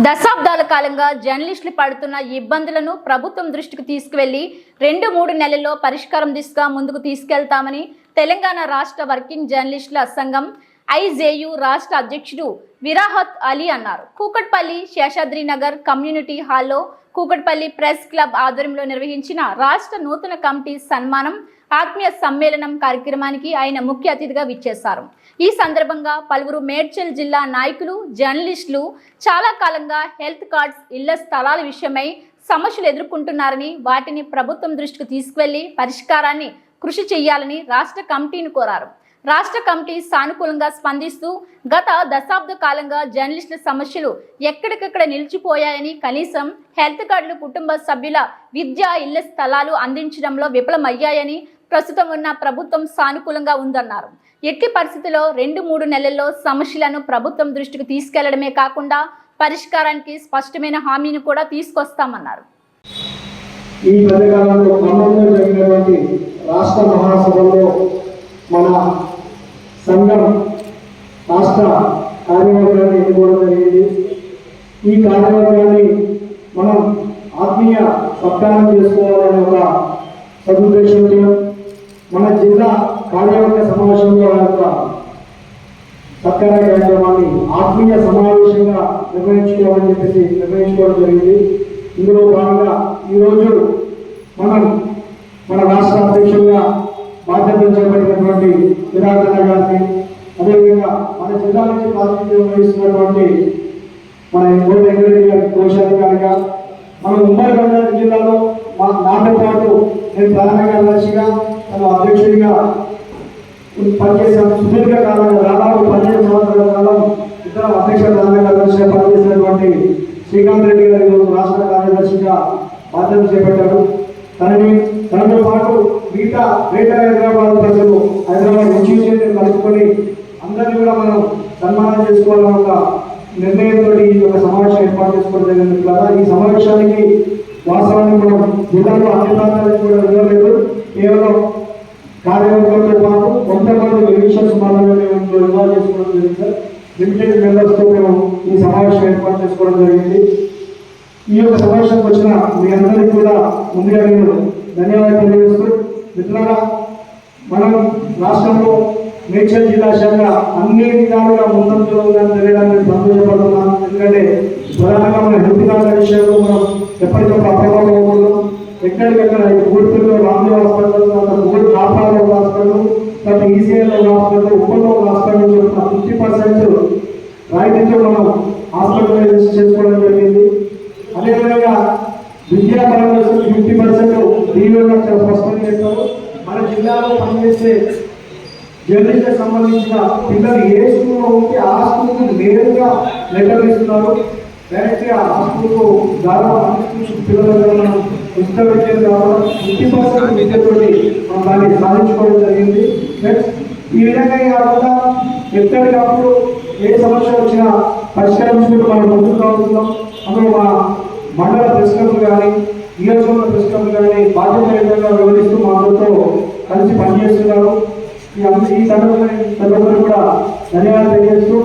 దశాబ్దాల కాలంగా జర్నలిస్టులు పడుతున్న ఇబ్బందులను ప్రభుత్వం దృష్టికి తీసుకువెళ్ళి రెండు మూడు నెలల్లో పరిష్కారం దిశగా ముందుకు తీసుకెళ్తామని తెలంగాణ రాష్ట్ర వర్కింగ్ జర్నలిస్టుల సంఘం ఐజేయు రాష్ట్ర అధ్యక్షుడు విరాహత్ అలీ అన్నారు. కూకట్పల్లి శేషాద్రి నగర్ కమ్యూనిటీ హాల్లో కూకట్పల్లి ప్రెస్ క్లబ్ ఆధ్వర్యంలో నిర్వహించిన రాష్ట్ర నూతన కమిటీ సన్మానం ఆత్మీయ సమ్మేళనం కార్యక్రమానికి ఆయన ముఖ్య అతిథిగా విచ్చేశారు. ఈ సందర్భంగా పలువురు మేడ్చల్ జిల్లా నాయకులు జర్నలిస్టులు చాలా కాలంగా హెల్త్ కార్డ్స్ ఇళ్ళ స్థలాల విషయమై సమస్యలు ఎదుర్కొంటున్నారని వాటిని ప్రభుత్వం దృష్టికి తీసుకువెళ్ళి పరిష్కారాన్ని కృషి చేయాలని రాష్ట్ర కమిటీని కోరారు. రాష్ట్ర కమిటీ సానుకూలంగా స్పందిస్తూ గత దశాబ్ద కాలంగా జర్నలిస్టుల సమస్యలు ఎక్కడికక్కడ నిలిచిపోయాయని కనీసం హెల్త్ కార్డులు కుటుంబ సభ్యుల విద్య ఇళ్ళ స్థలాలు అందించడంలో విఫలమయ్యాయని ప్రస్తుతం ఉన్న ప్రభుత్వం సానుకూలంగా ఉందన్నారు. ఎట్టి పరిస్థితుల్లో రెండు మూడు నెలల్లో సమస్యలను ప్రభుత్వం దృష్టికి తీసుకెళ్ళడమే కాకుండా పరిష్కారానికి స్పష్టమైన హామీని కూడా తీసుకొస్తామన్నారు. ఈ మధ్యకాలంలో జరిగినటువంటి రాష్ట్ర మహాసభలో మన సంఘం రాష్ట్ర కార్యవర్గాన్ని ఎన్నుకోవడం జరిగింది. ఈ కార్యవర్గాన్ని మనం ఆత్మీయ సత్కారం చేసుకోవాలనే ఒక సదుద్దేశంతో మన జిల్లా కార్యవర్గ సమావేశంలో యొక్క సత్కార కార్యక్రమాన్ని ఆత్మీయ సమావేశంగా నిర్వహించుకోవాలని చెప్పేసి నిర్వహించుకోవడం జరిగింది. ఇందులో భాగంగా ఈరోజు మనం మన రాష్ట్ర అధ్యక్షులుగా బాధ్యతలు చేపట్టినటువంటి నిరాకరణ గారిని అదేవిధంగా మన జిల్లా నుంచి ప్రాతినిధ్యం వహిస్తున్నటువంటి మన గోడ వెంకటరెడ్డి గారి కోశాధికారిగా మన ఉమ్మడి రంగారెడ్డి జిల్లాలో మా నాతో పాటు నేను ప్రధాన కార్యదర్శిగా తన అధ్యక్షుడిగా పనిచేసిన సుదీర్ఘ కాలంగా దాదాపు పదిహేను సంవత్సరాల కాలం ఇతర అధ్యక్ష ప్రధాన కార్యదర్శిగా పనిచేసినటువంటి శ్రీకాంత్ రెడ్డి గారి రాష్ట్ర కార్యదర్శిగా బాధ్యత చేపట్టారు. తనని తనతో పాటు మిగతా గ్రేటర్ హైదరాబాద్ ప్రజలు హైదరాబాద్ ఇన్స్టిట్యూషన్ కలుపుకొని అందరినీ కూడా మనం సన్మానం చేసుకోవాలన్న ఒక నిర్ణయంతో ఈ యొక్క సమావేశం ఏర్పాటు చేసుకోవడం జరిగింది. కదా ఈ సమావేశానికి వాస్తవాన్ని మనం జిల్లాలో అన్ని ప్రాంతాలకు కూడా వెళ్ళలేదు. కేవలం కార్యవర్గంతో పాటు కొంతమంది రివిషన్స్ మాత్రమే మేము ఇన్వాల్వ్ చేసుకోవడం జరిగింది సార్ లిమిటెడ్ మెంబర్స్తో మేము ఈ సమావేశం ఏర్పాటు చేసుకోవడం జరిగింది. ఈ యొక్క సమావేశానికి వచ్చిన మీ అందరికీ కూడా ముందుగా నేను ధన్యవాదాలు తెలియజేస్తూ మిత్రులారా మనం రాష్ట్రంలో మేడ్చల్ జిల్లా శాఖ అన్ని విధాలుగా ముందంజలో ఉందని తెలియడానికి సంతోషపడుతున్నాను ఎందుకంటే ప్రధానంగా మన హెల్త్ కార్డుల విషయంలో మనం ఎప్పటికప్పుడు అప్రమత్తం అవుతున్నాం ఎక్కడికక్కడ ఈ ఊడిపిల్లో హాస్పిటల్ తర్వాత ఊడి కాపాలో హాస్పిటల్ తర్వాత ఈసీఐలో హాస్పిటల్ ఉప్పల్లో హాస్పిటల్ చెప్తున్న ఫిఫ్టీ పర్సెంట్ రాయితీతో మనం హాస్పిటలైజేషన్ చేసుకోవడం జరిగింది అదేవిధంగా విద్యాపరంగా ఫిఫ్టీ పర్సెంట్ దీవెన స్పష్టంగా చెప్పారు మన జిల్లాలో పనిచేసే జర్నలిస్ట్ సంబంధించిన పిల్లలు ఏ స్కూల్లో ఉంటే ఆ స్కూల్కి నేరుగా లెటర్ ఇస్తున్నారు డైరెక్ట్గా ఆ స్కూల్కు దాదాపు అన్ని మనం ఉచిత విద్యను కావడం ఫిఫ్టీ పర్సెంట్ విద్యతోటి మనం దాన్ని సాధించుకోవడం జరిగింది. నెక్స్ట్ ఈ విధంగా కాకుండా ఎక్కడికప్పుడు ఏ సమస్య వచ్చినా పరిష్కరించుకుంటూ మనం ముందుకు రావుతున్నాం అందులో మా మండల ప్రెస్ క్లబ్లు కానీ నియోజకవర్గ ప్రెస్ క్లబ్లు కానీ బాధ్యతయుతంగా వివరిస్తూ మాతో కలిసి పనిచేస్తున్నారు. ఈ అంద- ఈ సందర్భంగా కూడా ధన్యవాదాలు తెలియజేస్తూ